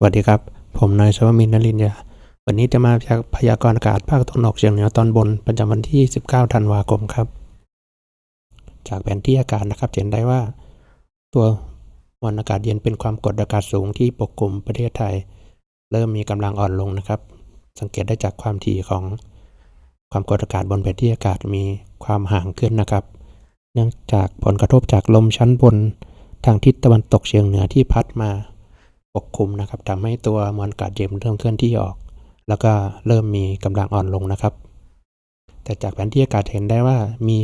สวัสดีครับ ผมนายชวมินทร์นลินยา วันนี้จะมาพยากรณ์อากาศภาคตะวันออกเฉียงเหนือตอนบน ประจำวันที่ 19 ธันวาคมครับ จากแผนที่อากาศนะครับเห็นได้ว่า ตัวมวลอากาศเย็นเป็นความกดอากาศสูงที่ปกคลุมประเทศไทย เริ่มมีกำลังอ่อนลงนะครับ สังเกตได้จากความถี่ของความกดอากาศบนแผนที่อากาศมีความห่างขึ้นนะครับ เนื่องจากผลกระทบจากลมชั้นบนทางทิศตะวันตกเฉียงเหนือที่พัดมา ปกคลุมนะครับทำให้ตัวมวลอากาศเย็นเริ่มเคลื่อนที่ออก แล้วก็เริ่มมีกำลังอ่อนลงนะครับ แต่จากแผนที่อากาศเห็นได้ว่ามี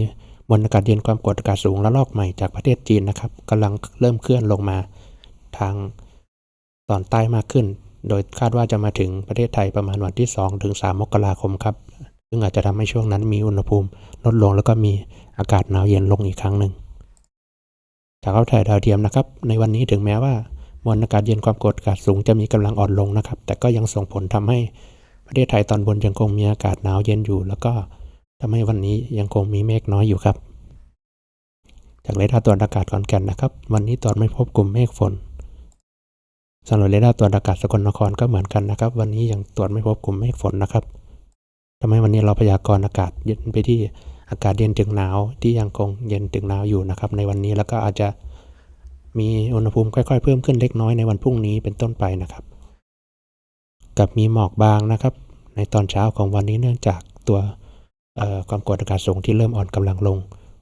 มวลอากาศเย็นความกดอากาศสูงระลอกใหม่จากประเทศจีนนะครับกำลังเริ่มเคลื่อนลงมาทางตอนใต้มากขึ้น โดยคาดว่าจะมาถึงประเทศไทยประมาณวันที่ 2 ถึง 3 มกราคมครับ ซึ่งอาจจะทำให้ช่วงนั้นมีอุณหภูมิลดลงแล้วก็มีอากาศหนาวเย็นลงอีกครั้งหนึ่งจากภาพถ่ายดาวเทียมนะครับ ในวันนี้ถึงแม้ว่า มวลอากาศเย็นความกดอากาศสูงจะมีกำลังอ่อนลงนะครับ แต่ก็ยังส่งผลทำให้ประเทศไทยตอนบนยังคงมีอากาศหนาวเย็นอยู่ แล้วก็ทำให้วันนี้ยังคงมีเมฆน้อยอยู่ครับ จากเรดาร์ตรวจอากาศขอนแก่นนะครับ วันนี้ตรวจไม่พบกลุ่มเมฆฝนสำหรับเรดาร์ตรวจอากาศสกลนครก็เหมือนกันนะครับ วันนี้ยังตรวจไม่พบกลุ่มเมฆฝนนะครับทำให้วันนี้เราพยากรณ์อากาศเย็นไปที่อากาศเย็นถึงหนาวที่ยังคงเย็นถึงหนาวอยู่นะครับ ในวันนี้แล้วก็อาจจะ มีอุณหภูมิค่อยๆ เพิ่มขึ้นเล็กน้อยในวันพรุ่งนี้เป็นต้นไปนะครับ กับมีหมอกบางนะครับ ในตอนเช้าของวันนี้เนื่องจากตัวความกดอากาศสูงที่เริ่มอ่อนกำลังลง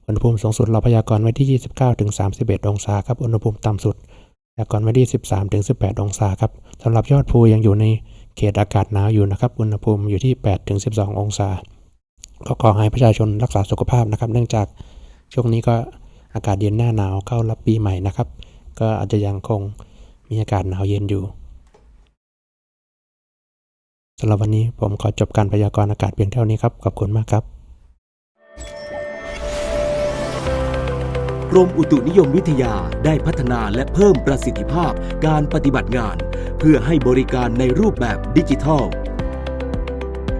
อุณหภูมิสูงสุดเราพยากรณ์ไว้ที่ 29ถึง31 องศาครับ อุณหภูมิต่ำสุดพยากรณ์ไว้ที่ 13ถึง18 องศาครับสำหรับยอดภูยังอยู่ในเขตอากาศหนาวอยู่นะครับ อุณหภูมิอยู่ที่8ถึง12 องศา ก็ขอให้ประชาชนรักษาสุขภาพนะครับ เนื่องจากช่วงนี้ก็ อากาศเย็นหน้าหนาวเข้ารับปีใหม่นะครับ ก็อาจจะยังคงมีอากาศหนาวเย็นอยู่สำหรับวันนี้ผมขอจบการพยากรณ์อากาศเพียงเท่านี้ครับ ขอบคุณมากครับกรมอุตุนิยมวิทยาได้พัฒนาและเพิ่มประสิทธิภาพการปฏิบัติงาน เพื่อให้บริการในรูปแบบดิจิทัล